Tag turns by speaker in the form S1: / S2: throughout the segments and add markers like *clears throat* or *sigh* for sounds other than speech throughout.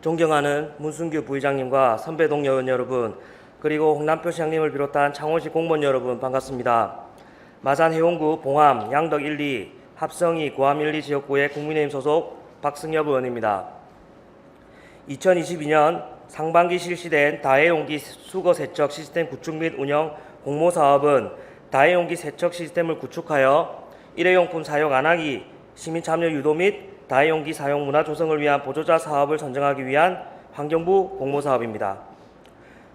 S1: 존경하는 문순규 부의장님과 선배 동료 여러분, 그리고 홍남표 시장님을 비롯한 창원시 공무원 여러분 반갑습니다. 마산 해운구 봉암 양덕 1, 2 합성이 구암 1, 2 지역구의 국민의힘 소속 박승엽 의원입니다. 2022년 상반기 실시된 다해용기 수거 세척 시스템 구축 및 운영 공모 사업은 다해용기 세척 시스템을 구축하여 일회용품 사용 안 하기 시민 참여 유도 및 다해용기 사용 문화 조성을 위한 보조자 사업을 선정하기 위한 환경부 공모 사업입니다.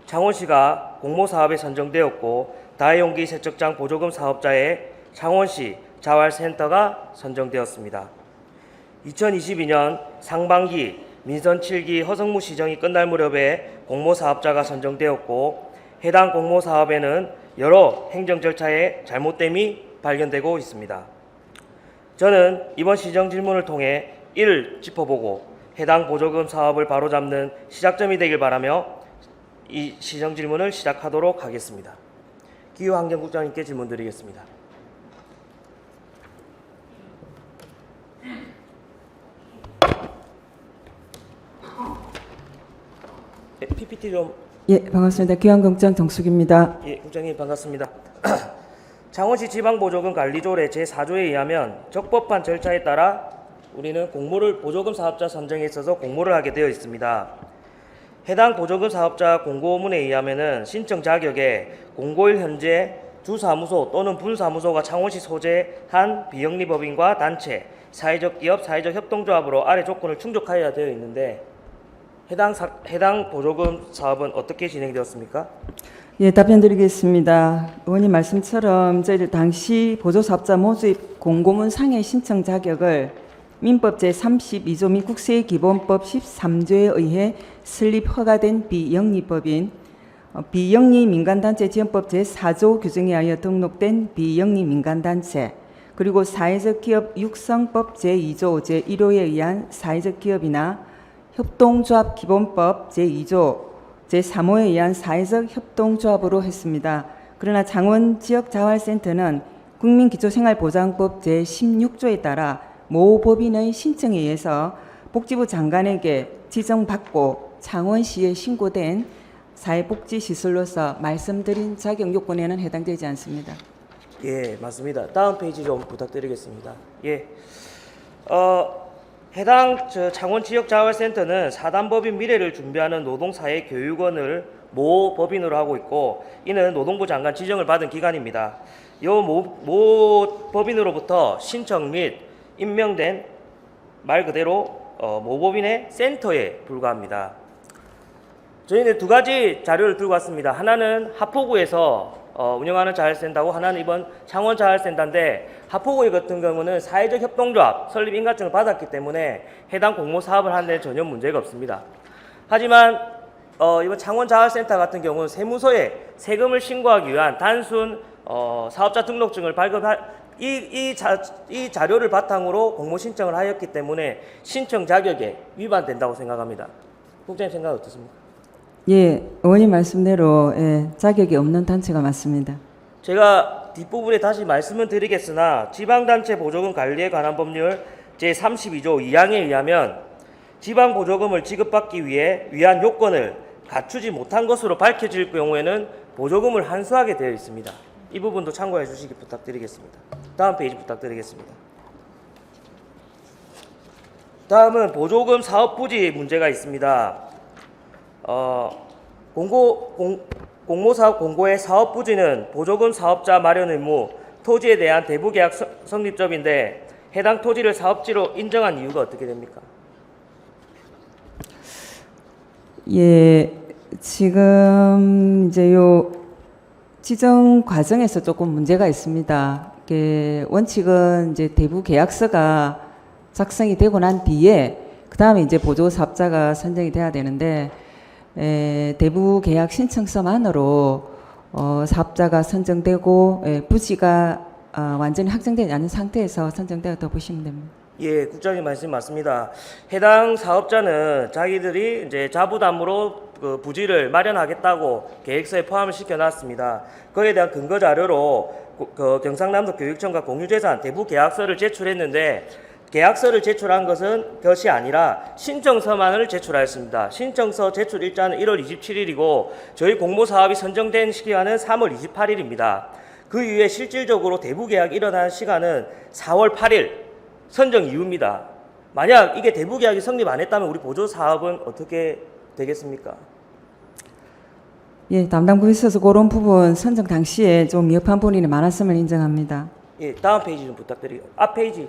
S1: 창원시가 공모 사업에 선정되었고 다해용기 세척장 보조금 사업자에 창원시 자활센터가 선정되었습니다. 2022년 상반기 민선 7기 허성무 시정이 끝날 무렵에 공모 사업자가 선정되었고 해당 공모 사업에는 여러 행정 절차의 잘못됨이 발견되고 있습니다. 저는 이번 시정 질문을 통해 이를 짚어보고 해당 보조금 사업을 바로잡는 시작점이 되길 바라며 이 시정 질문을 시작하도록 하겠습니다. 기후환경국장님께 질문 드리겠습니다. 네, PPT 좀
S2: 예, 반갑습니다. 기왕경장 정숙입니다.
S1: 예, 국장님 반갑습니다. *clears throat* 창원시 지방보조금 관리조례 제4조에 의하면 적법한 절차에 따라 우리는 공모를 보조금 사업자 선정에 있어서 공모를 하게 되어 있습니다. 해당 보조금 사업자 공고문에 의하면은 신청 자격에 공고일 현재 주 사무소 또는 분 사무소가 창원시 소재한 비영리 법인과 단체, 사회적 기업, 사회적 협동조합으로 아래 조건을 충족하여야 되어 있는데 해당 사, 해당 보조금 사업은 어떻게 진행되었습니까?
S2: 예, 답변 드리겠습니다. 의원님 말씀처럼 저희들 당시 보조사업자 모집 공고문 상해 신청 자격을 민법 제32조 및 국세기본법 13조에 의해 설립 허가된 비영리법인 어, 비영리 민간단체 지원법 제4조 규정에 하여 등록된 비영리 민간단체 그리고 사회적 기업 육성법 제2조 제1호에 의한 사회적 기업이나 협동조합 기본법 제2조 제3호에 의한 사회적 협동조합으로 했습니다. 그러나 장원 지역자활센터는 국민기초생활보장법 제16조에 따라 모 법인의 신청에 의해서 복지부 장관에게 지정받고 창원시에 신고된 사회복지시설로서 말씀드린 자격 요건에는 해당되지 않습니다.
S1: 예, 맞습니다. 다음 페이지 좀 부탁드리겠습니다. 예, 어, 해당 저 창원 지역 자활센터는 사단법인 미래를 준비하는 노동사회 교육원을 모 법인으로 하고 있고 이는 노동부 장관 지정을 받은 기관입니다. 요모 모 법인으로부터 신청 및 임명된 말 그대로 어, 모 법인의 센터에 불과합니다. 저희는 두 가지 자료를 들고 왔습니다. 하나는 하포구에서 어, 운영하는 자활센터고 하나는 이번 창원 자활센터인데 하포구 같은 경우는 사회적 협동조합 설립 인가증을 받았기 때문에 해당 공모 사업을 하는 데 전혀 문제가 없습니다. 하지만 어, 이번 창원 자활센터 같은 경우는 세무서에 세금을 신고하기 위한 단순 어, 사업자 등록증을 발급할 이, 이, 자, 이 자료를 바탕으로 공모 신청을 하였기 때문에 신청 자격에 위반된다고 생각합니다. 국장님 생각 어떻습니까?
S2: 예, 의원님 말씀대로 예, 자격이 없는 단체가 맞습니다.
S1: 제가 뒷부분에 다시 말씀을 드리겠으나 지방단체 보조금 관리에 관한 법률 제32조 2항에 의하면 지방보조금을 지급받기 위해 위한 요건을 갖추지 못한 것으로 밝혀질 경우에는 보조금을 한수하게 되어 있습니다. 이 부분도 참고해 주시기 부탁드리겠습니다. 다음 페이지 부탁드리겠습니다. 다음은 보조금 사업 부지 문제가 있습니다. 어, 공고 공, 공모사업 공고의 사업 부지는 보조금 사업자 마련 의무, 토지에 대한 대부 계약 성- 성립점인데 해당 토지를 사업지로 인정한 이유가 어떻게 됩니까?
S2: 예, 지금 이제 요 지정 과정에서 조금 문제가 있습니다. 원칙은 이제 대부 계약서가 작성이 되고 난 뒤에 그 다음에 이제 보조 사업자가 선정이 돼야 되는데 에, 대부 계약 신청서만으로 어, 사업자가 선정되고 에, 부지가 아, 완전히 확정되지 않은 상태에서 선정되었다고 보시면 됩니다.
S1: 예, 국장님 말씀 맞습니다. 해당 사업자는 자기들이 이제 자부담으로 그 부지를 마련하겠다고 계획서에 포함을 시켜놨습니다. 그에 대한 근거 자료로 고- 그 경상남도 교육청과 공유재산 대부 계약서를 제출했는데 계약서를 제출한 것은 것이 아니라 신청서만을 제출하였습니다. 신청서 제출 일자는 1월 27일이고 저희 공모 사업이 선정된 시기간은 3월 28일입니다. 그 이후에 실질적으로 대부 계약이 일어난 시간은 4월 8일 선정 이후입니다. 만약 이게 대부 계약이 성립 안 했다면 우리 보조 사업은 어떻게 되겠습니까?
S2: 예, 담당부 있어서 그런 부분 선정 당시에 좀 미흡한 본인이 많았음을 인정합니다.
S1: 예, 다음 페이지 좀 부탁드리요. 앞 페이지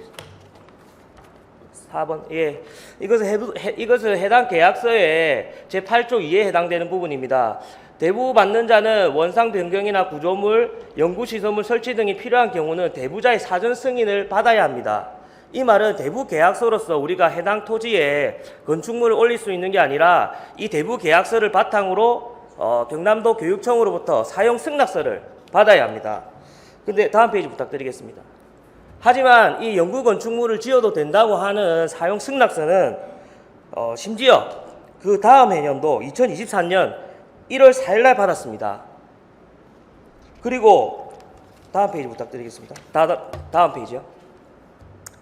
S1: 4번. 예. 이것은 해, 해, 이것은 해당 계약서의 제 8조 2에 해당되는 부분입니다. 대부 받는 자는 원상 변경이나 구조물, 연구 시설물 설치 등이 필요한 경우는 대부자의 사전 승인을 받아야 합니다. 이 말은 대부 계약서로서 우리가 해당 토지에 건축물을 올릴 수 있는 게 아니라 이 대부 계약서를 바탕으로 어, 경남도 교육청으로부터 사용 승낙서를 받아야 합니다. 근데 다음 페이지 부탁드리겠습니다. 하지만 이 연구 건축물을 지어도 된다고 하는 사용 승낙서는 어, 심지어 그 다음 해년도 2023년 1월 4일 날 받았습니다. 그리고 다음 페이지 부탁드리겠습니다. 다, 다음 페이지요.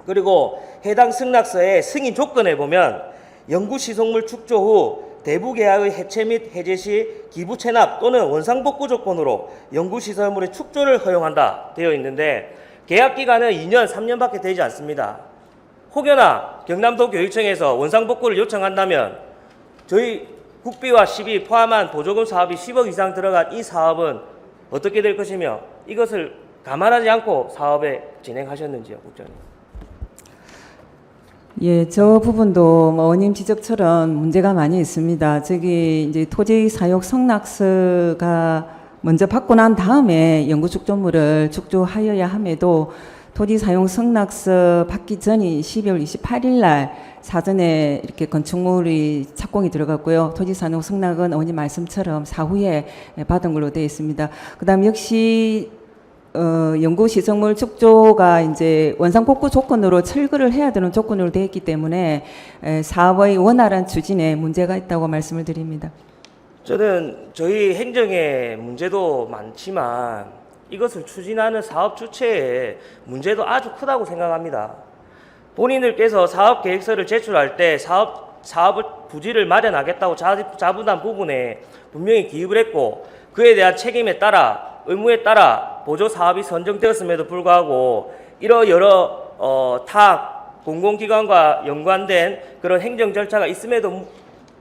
S1: 그리고 해당 승낙서의 승인 조건에 보면 연구 시속물 축조 후 대부 계약의 해체 및 해제 시 기부 체납 또는 원상복구 조건으로 연구 시설물의 축조를 허용한다 되어 있는데 계약 기간은 2년, 3년밖에 되지 않습니다. 혹여나 경남도 교육청에서 원상복구를 요청한다면 저희 국비와 시비 포함한 보조금 사업이 10억 이상 들어간 이 사업은 어떻게 될 것이며 이것을 감안하지 않고 사업에 진행하셨는지요, 국장님?
S2: 예, 저 부분도 뭐 원님 지적처럼 문제가 많이 있습니다. 저기 이제 토지 사용 성낙서가 먼저 받고 난 다음에 연구 축조물을 축조하여야 함에도 토지 사용 성낙서 받기 전이 12월 28일 날 사전에 이렇게 건축물이 착공이 들어갔고요. 토지 사용 성낙은 원님 말씀처럼 사후에 받은 걸로 되어 있습니다. 그다음 역시 어, 연구 시설물 축조가 이제 원상 복구 조건으로 철거를 해야 되는 조건으로 되어 있기 때문에 에, 사업의 원활한 추진에 문제가 있다고 말씀을 드립니다.
S1: 저는 저희 행정에 문제도 많지만 이것을 추진하는 사업 주체에 문제도 아주 크다고 생각합니다. 본인들께서 사업 계획서를 제출할 때 사업 사업을 부지를 마련하겠다고 자, 자부한 부분에 분명히 기입을 했고 그에 대한 책임에 따라 의무에 따라 보조 사업이 선정되었음에도 불구하고 이러 여러 어, 타 공공기관과 연관된 그런 행정 절차가 있음에도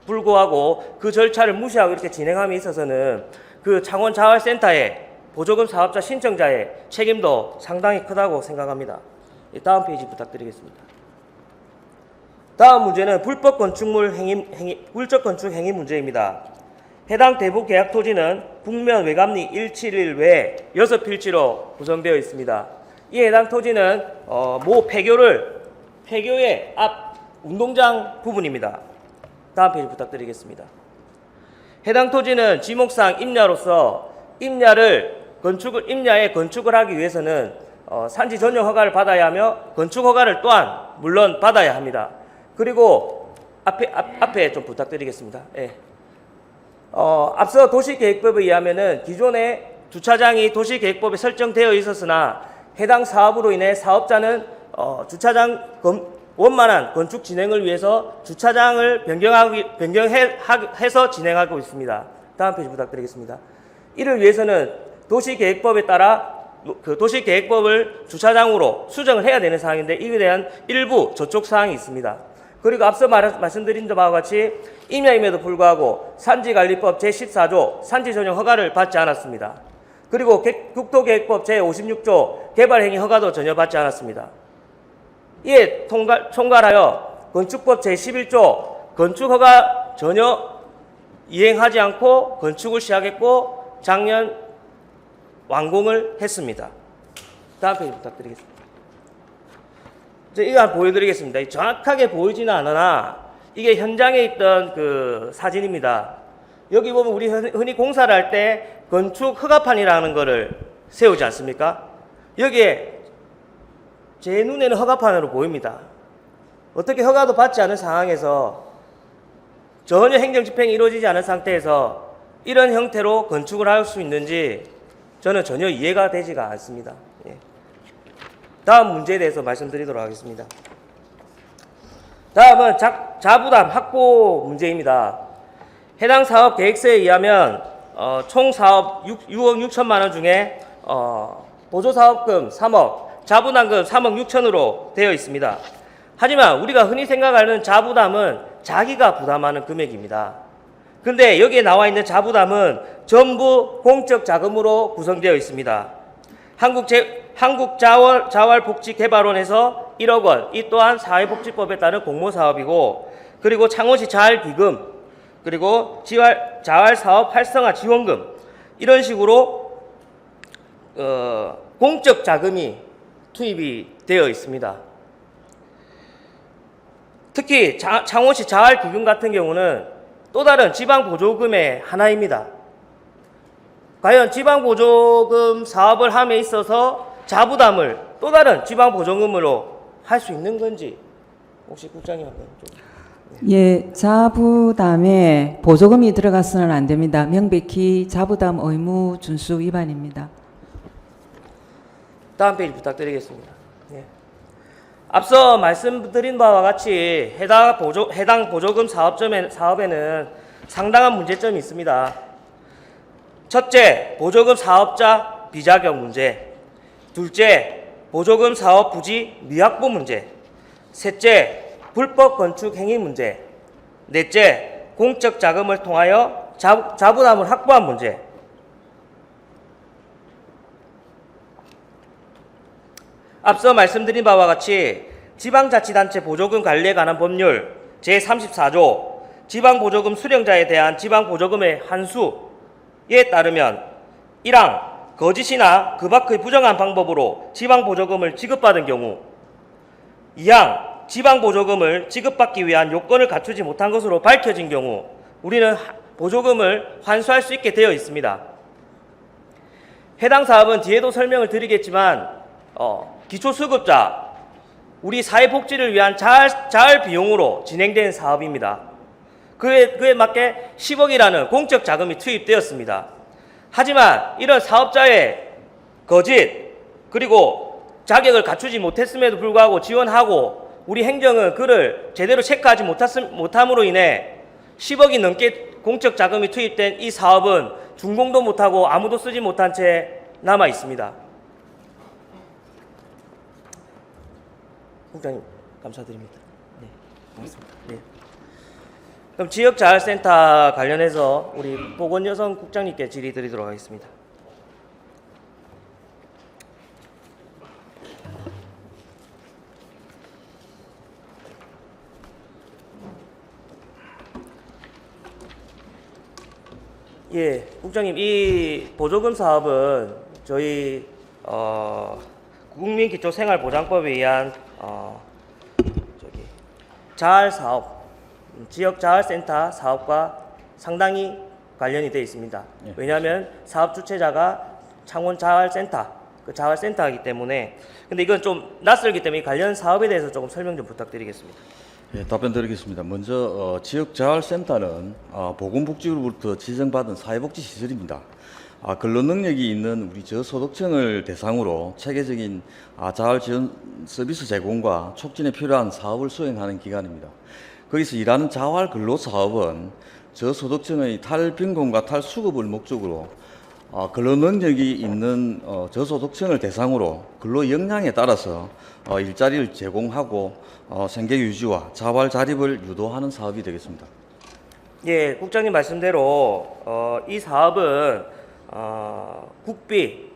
S1: 불구하고 그 절차를 무시하고 이렇게 진행함에 있어서는 그 창원 자활센터의 보조금 사업자 신청자의 책임도 상당히 크다고 생각합니다. 이 다음 페이지 부탁드리겠습니다. 다음 문제는 불법 건축물 행위, 행위 불적 건축 행위 문제입니다. 해당 대부 계약 토지는 북면 외감리 171외 6필지로 구성되어 있습니다. 이 해당 토지는 어, 모 폐교를 폐교의 앞 운동장 부분입니다. 다음 페이지 부탁드리겠습니다. 해당 토지는 지목상 임야로서 임야를 건축을 임야에 건축을 하기 위해서는 어, 산지 전용 허가를 받아야 하며 건축 허가를 또한 물론 받아야 합니다. 그리고 앞에 앞, 앞에 좀 부탁드리겠습니다. 예. 어, 앞서 도시계획법에 의하면은 기존에 주차장이 도시계획법에 설정되어 있었으나 해당 사업으로 인해 사업자는 어, 주차장 검, 원만한 건축 진행을 위해서 주차장을 변경하기, 변경해서 진행하고 있습니다. 다음 페이지 부탁드리겠습니다. 이를 위해서는 도시계획법에 따라 노- 그 도시계획법을 주차장으로 수정을 해야 되는 사항인데 이에 대한 일부 저촉 사항이 있습니다. 그리고 앞서 말, 말씀드린 바와 같이 임야임에도 불구하고 산지관리법 제14조 산지 전용 허가를 받지 않았습니다. 그리고 개- 국토계획법 제56조 개발행위 허가도 전혀 받지 않았습니다. 이에 통과, 총괄하여 건축법 제11조 건축허가 전혀 이행하지 않고 건축을 시작했고 작년 완공을 했습니다. 다음 페이지 부탁드리겠습니다. 이거 보여드리겠습니다. 이 정확하게 보이지는 않으나 이게 현장에 있던 그 사진입니다. 여기 보면 우리 흔- 흔히 공사를 할 때 건축 허가판이라는 거를 세우지 않습니까? 여기에 제 눈에는 허가판으로 보입니다. 어떻게 허가도 받지 않은 상황에서 전혀 행정 집행이 이루어지지 않은 상태에서 이런 형태로 건축을 할 수 있는지 저는 전혀 이해가 되지가 않습니다. 예. 다음 문제에 대해서 말씀드리도록 하겠습니다. 다음은 자, 자부담 확보 문제입니다. 해당 사업 계획서에 의하면 어, 총 사업 6, 6억 6천만 원 중에 어, 보조 사업금 3억, 자부담금 3억 6천으로 되어 있습니다. 하지만 우리가 흔히 생각하는 자부담은 자기가 부담하는 금액입니다. 근데 여기에 나와 있는 자부담은 전부 공적 자금으로 구성되어 있습니다. 한국 제, 한국 자월 자활복지개발원에서 1억 원, 이 또한 사회복지법에 따른 공모 사업이고, 그리고 창원시 자활기금, 그리고 지활 자활 사업 활성화 지원금 이런 식으로 어, 공적 자금이 투입이 되어 있습니다. 특히 자- 창원시 자활기금 같은 경우는 또 다른 지방 보조금의 하나입니다. 과연 지방 보조금 사업을 함에 있어서 자부담을 또 다른 지방 보조금으로 할 수 있는 건지 혹시 국장님 한번 좀.
S2: 예, 자부담에 보조금이 들어가서는 안 됩니다. 명백히 자부담 의무 준수 위반입니다.
S1: 다음 페이지 부탁드리겠습니다. 예. 앞서 말씀드린 바와 같이 해당 보조 해당 보조금 사업점에 사업에는 상당한 문제점이 있습니다. 첫째, 보조금 사업자 비자격 문제. 둘째, 보조금 사업 부지 미확보 문제. 셋째, 불법 건축 행위 문제. 넷째, 공적 자금을 통하여 자, 자부담을 확보한 문제. 앞서 말씀드린 바와 같이 지방자치단체 보조금 관리에 관한 법률 제34조 지방보조금 수령자에 대한 지방보조금의 한수에 따르면 1항 거짓이나 그 밖의 부정한 방법으로 지방보조금을 지급받은 경우 2항 지방보조금을 지급받기 위한 요건을 갖추지 못한 것으로 밝혀진 경우 우리는 하- 보조금을 환수할 수 있게 되어 있습니다. 해당 사업은 뒤에도 설명을 드리겠지만 어, 기초수급자 우리 사회복지를 위한 자활, 자활 비용으로 진행된 사업입니다. 그에, 그에 맞게 10억이라는 공적 자금이 투입되었습니다. 하지만 이런 사업자의 거짓 그리고 자격을 갖추지 못했음에도 불구하고 지원하고 우리 행정은 그를 제대로 체크하지 못함으로 인해 10억이 넘게 공적 자금이 투입된 이 사업은 준공도 못하고 아무도 쓰지 못한 채 남아 있습니다. 국장님 감사드립니다. 네, 고맙습니다. 네. 그럼 지역자활센터 관련해서 우리 보건여성 국장님께 질의드리도록 하겠습니다. 예, 국장님 이 보조금 사업은 저희 어, 국민기초생활보장법에 의한 어, 저기 자활 사업, 음, 지역 자활센터 사업과 상당히 관련이 되어 있습니다.
S3: 예.
S1: 왜냐하면 사업 주체자가 창원 자활센터, 그 자활센터이기 때문에 근데 이건 좀 낯설기 때문에 이 관련 사업에 대해서 조금 설명 좀 부탁드리겠습니다.
S3: 예, 답변 드리겠습니다. 먼저 어, 지역 자활센터는 어, 보건복지부로부터 지정받은 사회복지 시설입니다. 아, 근로 능력이 있는 우리 저소득층을 대상으로 체계적인 아, 자활 지원 서비스 제공과 촉진에 필요한 사업을 수행하는 기관입니다. 거기서 일하는 자활 근로 사업은 저소득층의 탈빈곤과 탈수급을 목적으로 어, 근로 능력이 있는 어, 저소득층을 대상으로 근로 역량에 따라서 어, 일자리를 제공하고 어, 생계 유지와 자활 자립을 유도하는 사업이 되겠습니다.
S1: 예, 국장님 말씀대로 어, 이 사업은 어, 국비,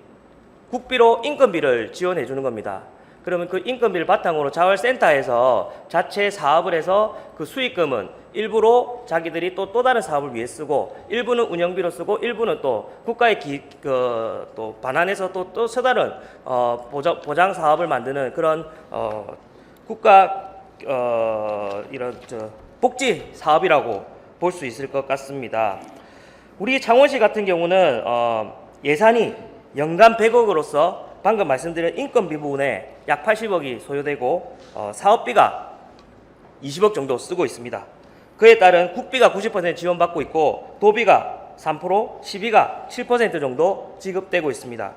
S1: 국비로 인건비를 지원해 주는 겁니다. 그러면 그 인건비를 바탕으로 자활센터에서 자체 사업을 해서 그 수익금은 일부로 자기들이 또 또 다른 사업을 위해 쓰고 일부는 운영비로 쓰고 일부는 또 국가의 기, 그, 또 반환해서 또 또 서다른 어, 보장, 보장 사업을 만드는 그런 어, 국가 어, 이런 저 복지 사업이라고 볼 수 있을 것 같습니다. 우리 창원시 같은 경우는 어, 예산이 연간 100억으로서 방금 말씀드린 인건비 부분에 약 80억이 소요되고 어, 사업비가 20억 정도 쓰고 있습니다. 그에 따른 국비가 90% 지원받고 있고 도비가 3%, 시비가 7% 정도 지급되고 있습니다.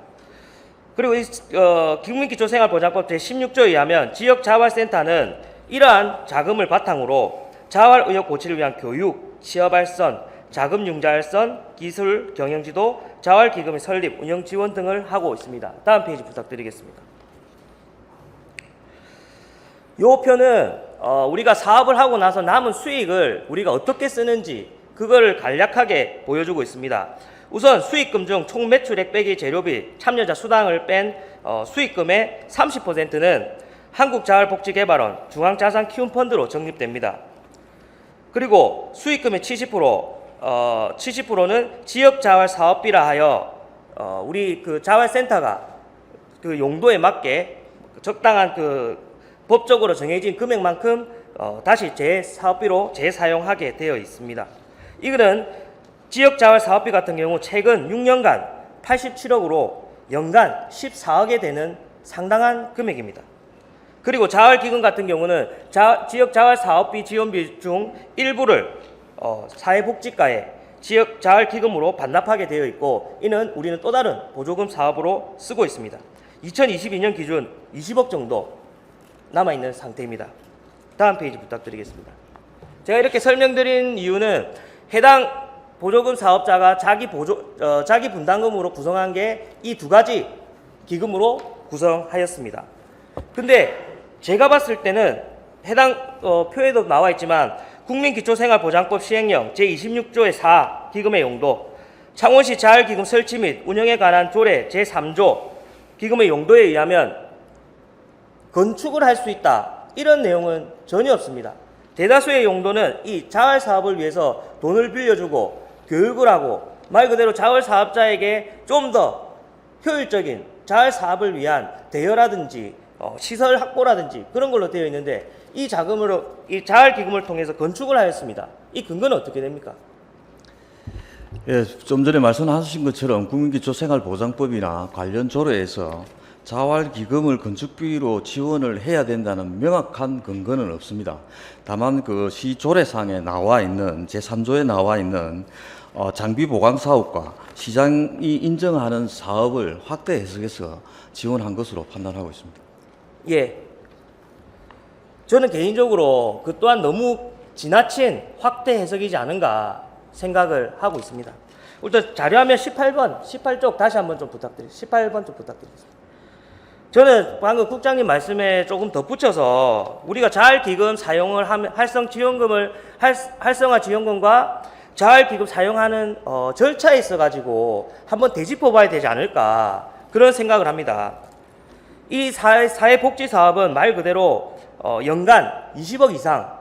S1: 그리고 이 어, 국민기초생활보장법 제16조에 의하면 지역자활센터는 이러한 자금을 바탕으로 자활 의욕 고취를 위한 교육, 취업 발선, 자금 융자 발선, 기술 경영지도, 자활 기금의 설립, 운영 지원 등을 하고 있습니다. 다음 페이지 부탁드리겠습니다. 요 표는 어, 우리가 사업을 하고 나서 남은 수익을 우리가 어떻게 쓰는지 그거를 간략하게 보여주고 있습니다. 우선 수익금 중 총 매출액 빼기 재료비, 참여자 수당을 뺀 어, 수익금의 30%는 한국자활복지개발원 중앙자산키움펀드로 적립됩니다. 그리고 수익금의 70% 어, 70%는 지역 자활 사업비라 하여 어, 우리 그 자활센터가 그 용도에 맞게 적당한 그 법적으로 정해진 금액만큼 어, 다시 재사업비로 재사용하게 되어 있습니다. 이거는 지역 자활 사업비 같은 경우 최근 6년간 87억으로 연간 14억에 되는 상당한 금액입니다. 그리고 자활기금 같은 경우는 자, 지역 자활 사업비 지원비 중 일부를 어, 사회복지과에 지역 자활기금으로 반납하게 되어 있고 이는 우리는 또 다른 보조금 사업으로 쓰고 있습니다. 2022년 기준 20억 정도 남아 있는 상태입니다. 다음 페이지 부탁드리겠습니다. 제가 이렇게 설명드린 이유는 해당 보조금 사업자가 자기 보조 어, 자기 분담금으로 구성한 게 이 두 가지 기금으로 구성하였습니다. 근데 제가 봤을 때는 해당 어, 표에도 나와 있지만 국민기초생활보장법 시행령 제26조의 4 기금의 용도, 창원시 자활기금 설치 및 운영에 관한 조례 제3조 기금의 용도에 의하면 건축을 할 수 있다 이런 내용은 전혀 없습니다. 대다수의 용도는 이 자활 사업을 위해서 돈을 빌려주고 교육을 하고 말 그대로 자활 사업자에게 좀 더 효율적인 자활 사업을 위한 대여라든지 어, 시설 확보라든지 그런 걸로 되어 있는데 이 자금으로 이 자활 기금을 통해서 건축을 하였습니다. 이 근거는 어떻게 됩니까?
S3: 예, 좀 전에 말씀하신 것처럼 국민기초 생활보장법이나 관련 조례에서 자활 기금을 건축비로 지원을 해야 된다는 명확한 근거는 없습니다. 다만 그 시 조례상에 나와 있는 제3조에 나와 있는 어, 장비 보강 사업과 시장이 인정하는 사업을 확대 해석해서 지원한 것으로 판단하고 있습니다.
S1: 예. 저는 개인적으로 그 또한 너무 지나친 확대 해석이지 않은가 생각을 하고 있습니다. 일단 자료화면 18번, 18쪽 다시 한번 좀 부탁드리겠습니다. 18번 좀 부탁드리겠습니다. 저는 방금 국장님 말씀에 조금 덧붙여서 우리가 자활 기금 사용을 하면 활성 지원금을 활, 활성화 지원금과 자활 기금 사용하는 어, 절차에 있어 가지고 한번 되짚어 봐야 되지 않을까 그런 생각을 합니다. 이 사회, 사회복지 사업은 말 그대로 어, 연간 20억 이상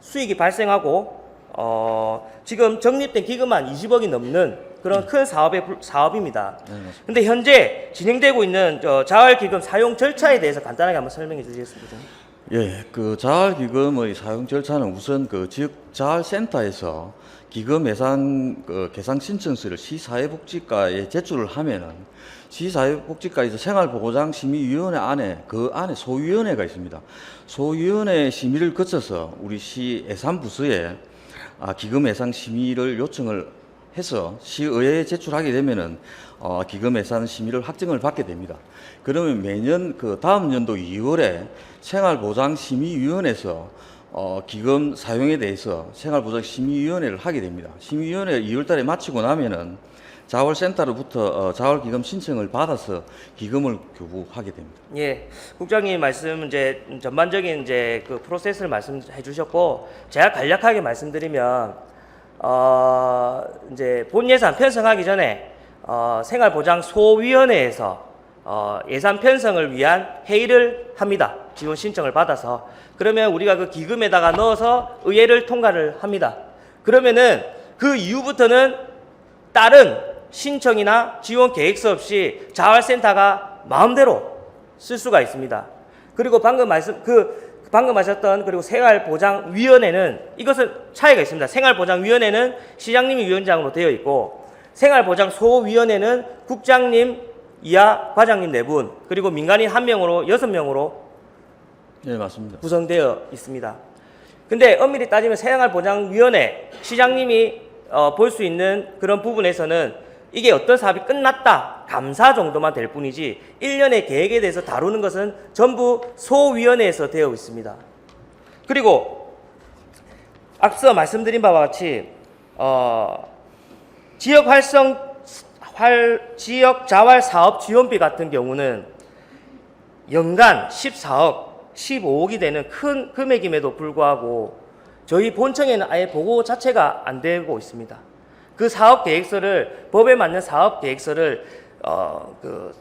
S1: 수익이 발생하고 어, 지금 적립된 기금만 20억이 넘는 그런 큰 사업의 불- 사업입니다.
S3: 네, 맞습니다.
S1: 근데 현재 진행되고 있는 저 자활기금 사용 절차에 대해서 간단하게 한번 설명해 주시겠습니까?
S3: 예, 그 자활 기금의 사용 절차는 우선 그 지역 자활 센터에서 기금 예산 그 계산 신청서를 시사회복지과에 제출을 하면은 시사회복지과에서 생활보장심의위원회 안에 그 안에 소위원회가 있습니다. 소위원회 심의를 거쳐서 우리 시 예산부서에 아, 기금 예산 심의를 요청을 해서 시의회에 제출하게 되면은 어, 기금 예산 심의를 확정을 받게 됩니다. 그러면 매년 그 다음 연도 2월에 생활보장심의위원회에서 어, 기금 사용에 대해서 생활보장심의위원회를 하게 됩니다. 심의위원회 2월달에 마치고 나면은 자활센터로부터 어, 자활기금 신청을 받아서 기금을 교부하게 됩니다.
S1: 예, 국장님 말씀 이제 전반적인 이제 그 프로세스를 말씀해 주셨고 제가 간략하게 말씀드리면 어 이제 본 예산 편성하기 전에 어 생활보장 소위원회에서 어 예산 편성을 위한 회의를 합니다. 지원 신청을 받아서 그러면 우리가 그 기금에다가 넣어서 의회를 통과를 합니다. 그러면은 그 이후부터는 다른 신청이나 지원 계획서 없이 자활센터가 마음대로 쓸 수가 있습니다. 그리고 방금 말씀 그 방금 하셨던 그리고 생활보장위원회는 이것은 차이가 있습니다. 생활보장위원회는 시장님이 위원장으로 되어 있고 생활보장소위원회는 국장님 이하 과장님 네 분 그리고 민간인 한 명으로 여섯 명으로
S3: 네, 맞습니다.
S1: 구성되어 있습니다. 근데 엄밀히 따지면 생활보장위원회 시장님이 어, 볼 수 있는 그런 부분에서는 이게 어떤 사업이 끝났다 감사 정도만 될 뿐이지 1년의 계획에 대해서 다루는 것은 전부 소위원회에서 되어 있습니다. 그리고 앞서 말씀드린 바와 같이 어, 지역 활성 활 지역 자활 사업 지원비 같은 경우는 연간 14억, 15억이 되는 큰 금액임에도 불구하고 저희 본청에는 아예 보고 자체가 안 되고 있습니다. 그 사업 계획서를 법에 맞는 사업 계획서를 어, 그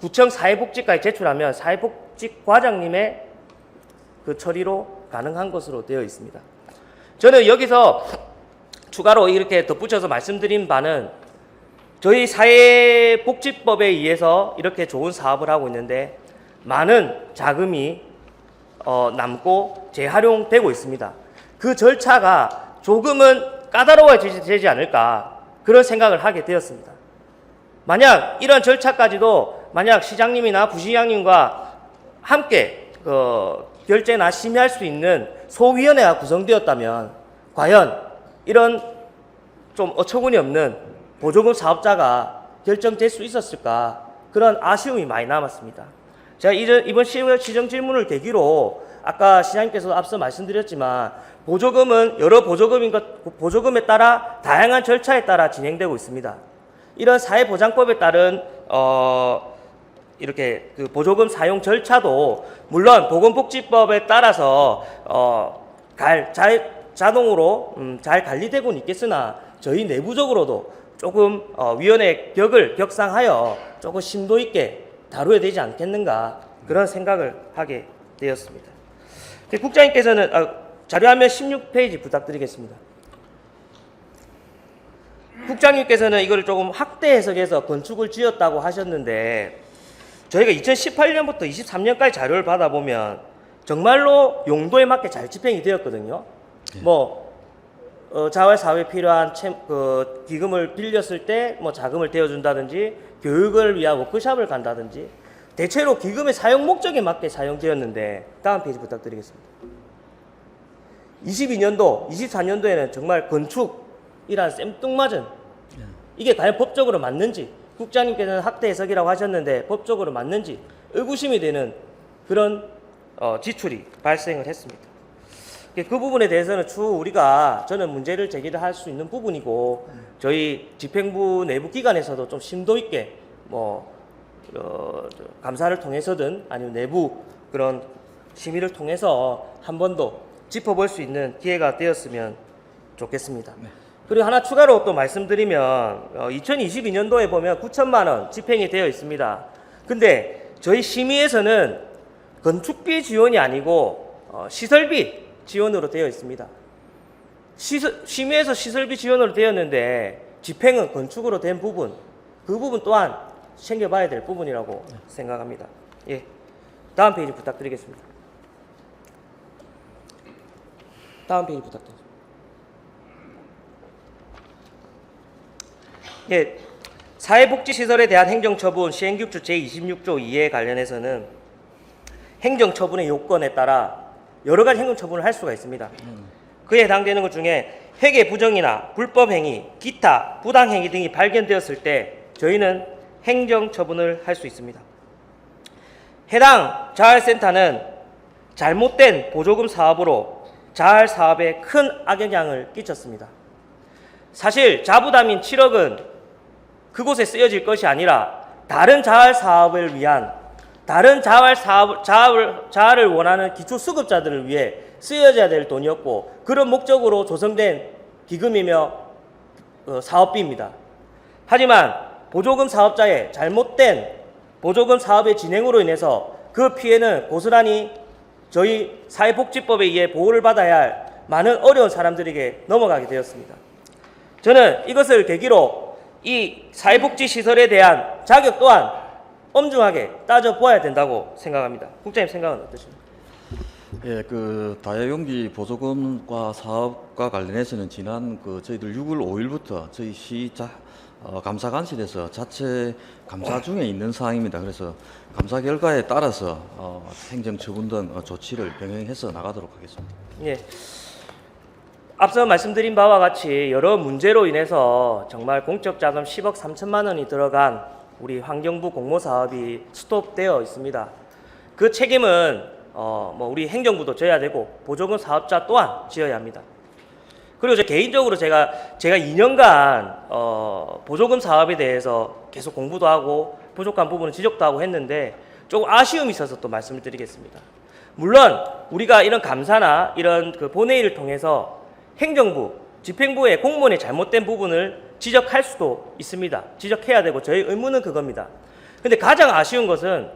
S1: 구청 사회복지과에 제출하면 사회복지 과장님의 그 처리로 가능한 것으로 되어 있습니다. 저는 여기서 추가로 이렇게 덧붙여서 말씀드린 바는 저희 사회복지법에 의해서 이렇게 좋은 사업을 하고 있는데 많은 자금이 어, 남고 재활용되고 있습니다. 그 절차가 조금은 까다로워지지 않을까 그런 생각을 하게 되었습니다. 만약 이런 절차까지도 만약 시장님이나 부시장님과 함께 그 결재나 심의할 수 있는 소위원회가 구성되었다면 과연 이런 좀 어처구니 없는 보조금 사업자가 결정될 수 있었을까 그런 아쉬움이 많이 남았습니다. 제가 이번 시- 시정 질문을 계기로 아까 시장님께서도 앞서 말씀드렸지만 보조금은 여러 보조금인 것 보조금에 따라 다양한 절차에 따라 진행되고 있습니다. 이런 사회보장법에 따른 어 이렇게 그 보조금 사용 절차도 물론 보건복지법에 따라서 어갈 자동으로 음, 잘 관리되고는 있겠으나 저희 내부적으로도 조금 어, 위원회 격을 격상하여 조금 심도 있게 다루어야 되지 않겠는가 그런 생각을 하게 되었습니다. 그 국장님께서는 아, 자료화면 16페이지 부탁드리겠습니다. 국장님께서는 이걸 조금 확대 해석해서 건축을 지었다고 하셨는데 저희가 2018년부터 23년까지 자료를 받아보면 정말로 용도에 맞게 잘 집행이 되었거든요. 뭐 어, 자활 사업에 필요한 채, 그 기금을 빌렸을 때 뭐 자금을 대어준다든지 교육을 위한 워크숍을 간다든지 대체로 기금의 사용 목적에 맞게 사용되었는데 다음 페이지 부탁드리겠습니다. 22년도, 24년도에는 정말 건축이란 쌤뚱맞은 이게 과연 법적으로 맞는지 국장님께서는 학대 해석이라고 하셨는데 법적으로 맞는지 의구심이 되는 그런 어, 지출이 발생을 했습니다. 그 부분에 대해서는 추후 우리가 저는 문제를 제기를 할 수 있는 부분이고 저희 집행부 내부 기관에서도 좀 심도 있게 뭐 어, 저 감사를 통해서든 아니면 내부 그런 심의를 통해서 한 번 더 짚어볼 수 있는 기회가 되었으면 좋겠습니다. 그리고 하나 추가로 또 말씀드리면 어, 2022년도에 보면 9천만 원 집행이 되어 있습니다. 근데 저희 심의에서는 건축비 지원이 아니고 어, 시설비 지원으로 되어 있습니다. 시설, 심의에서 시설비 지원으로 되었는데 집행은 건축으로 된 부분 그 부분 또한 챙겨봐야 될 부분이라고 생각합니다. 예, 다음 페이지 부탁드리겠습니다. 다음 페이지 부탁드립니다. 예, 사회복지시설에 대한 행정처분 시행규칙 제26조 2에 관련해서는 행정처분의 요건에 따라 여러 가지 행정처분을 할 수가 있습니다. 그에 해당되는 것 중에 회계 부정이나 불법 행위, 기타 부당 행위 등이 발견되었을 때 저희는 행정 처분을 할 수 있습니다. 해당 자활센터는 잘못된 보조금 사업으로 자활 사업에 큰 악영향을 끼쳤습니다. 사실 자부담인 7억은 그곳에 쓰여질 것이 아니라 다른 자활 사업을 위한 다른 자활 사업 자활 자활을 원하는 기초 수급자들을 위해 쓰여져야 될 돈이었고 그런 목적으로 조성된 기금이며 어, 사업비입니다. 하지만 보조금 사업자의 잘못된 보조금 사업의 진행으로 인해서 그 피해는 고스란히 저희 사회복지법에 의해 보호를 받아야 할 많은 어려운 사람들에게 넘어가게 되었습니다. 저는 이것을 계기로 이 사회복지 시설에 대한 자격 또한 엄중하게 따져보아야 된다고 생각합니다. 국장님 생각은 어떠십니까?
S3: 예, 그 다이용기 보조금과 사업과 관련해서는 지난 그 저희들 6월 5일부터 저희 시자 어, 감사 관실에서 자체 감사 중에 있는 사항입니다. 그래서 감사 결과에 따라서 어, 행정 처분 등 어, 조치를 병행해서 나가도록 하겠습니다.
S1: 예. 앞서 말씀드린 바와 같이 여러 문제로 인해서 정말 공적 자금 10억 3천만 원이 들어간 우리 환경부 공모 사업이 스톱되어 있습니다. 그 책임은 어, 뭐 우리 행정부도 져야 되고 보조금 사업자 또한 지어야 합니다. 그리고 제 개인적으로 제가 제가 2년간 어, 보조금 사업에 대해서 계속 공부도 하고 부족한 부분은 지적도 하고 했는데 조금 아쉬움이 있어서 또 말씀을 드리겠습니다. 물론 우리가 이런 감사나 이런 그 본회의를 통해서 행정부, 집행부의 공무원의 잘못된 부분을 지적할 수도 있습니다. 지적해야 되고 저희 의무는 그겁니다. 근데 가장 아쉬운 것은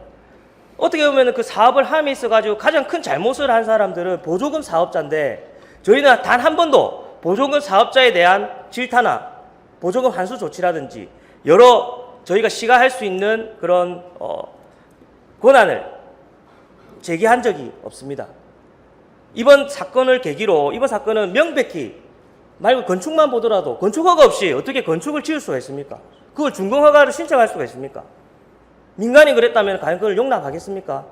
S1: 어떻게 보면 그 사업을 함에 있어 가지고 가장 큰 잘못을 한 사람들은 보조금 사업자인데 저희는 단 한 번도 보조금 사업자에 대한 질타나 보조금 환수 조치라든지 여러 저희가 시가할 수 있는 그런 어, 권한을 제기한 적이 없습니다. 이번 사건을 계기로 이번 사건은 명백히 말고 건축만 보더라도 건축허가 없이 어떻게 건축을 지을 수가 있습니까? 그걸 준공허가를 신청할 수가 있습니까? 민간이 그랬다면 과연 그걸 용납하겠습니까?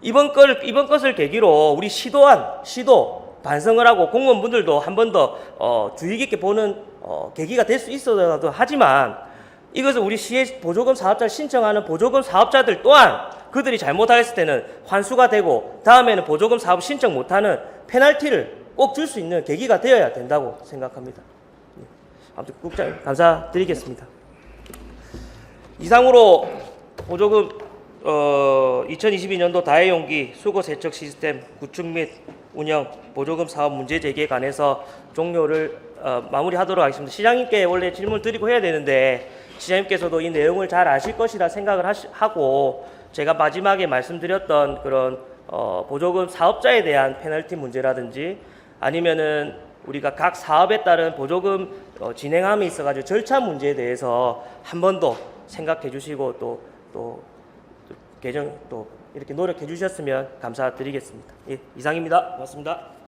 S1: 이번 걸 이번 것을 계기로 우리 시도한 시도 반성을 하고 공무원분들도 한 번 더 어, 주의 깊게 보는 어, 계기가 될 수 있어도 하지만 이것을 우리 시의 보조금 사업자를 신청하는 보조금 사업자들 또한 그들이 잘못했을 때는 환수가 되고 다음에는 보조금 사업 신청 못하는 페널티를 꼭 줄 수 있는 계기가 되어야 된다고 생각합니다. 예. 아무튼 국장님 감사드리겠습니다. 이상으로 보조금 어, 2022년도 다해용기 수거 세척 시스템 구축 및 운영 보조금 사업 문제 제기에 관해서 종료를 어, 마무리하도록 하겠습니다. 시장님께 원래 질문 드리고 해야 되는데 시장님께서도 이 내용을 잘 아실 것이라 생각을 하시, 하고 제가 마지막에 말씀드렸던 그런 어, 보조금 사업자에 대한 페널티 문제라든지 아니면은 우리가 각 사업에 따른 보조금 어, 진행함에 있어가지고 절차 문제에 대해서 한 번 더 생각해 주시고 또, 또, 또 개정 또 이렇게 노력해 주셨으면 감사드리겠습니다. 예, 이상입니다. 고맙습니다.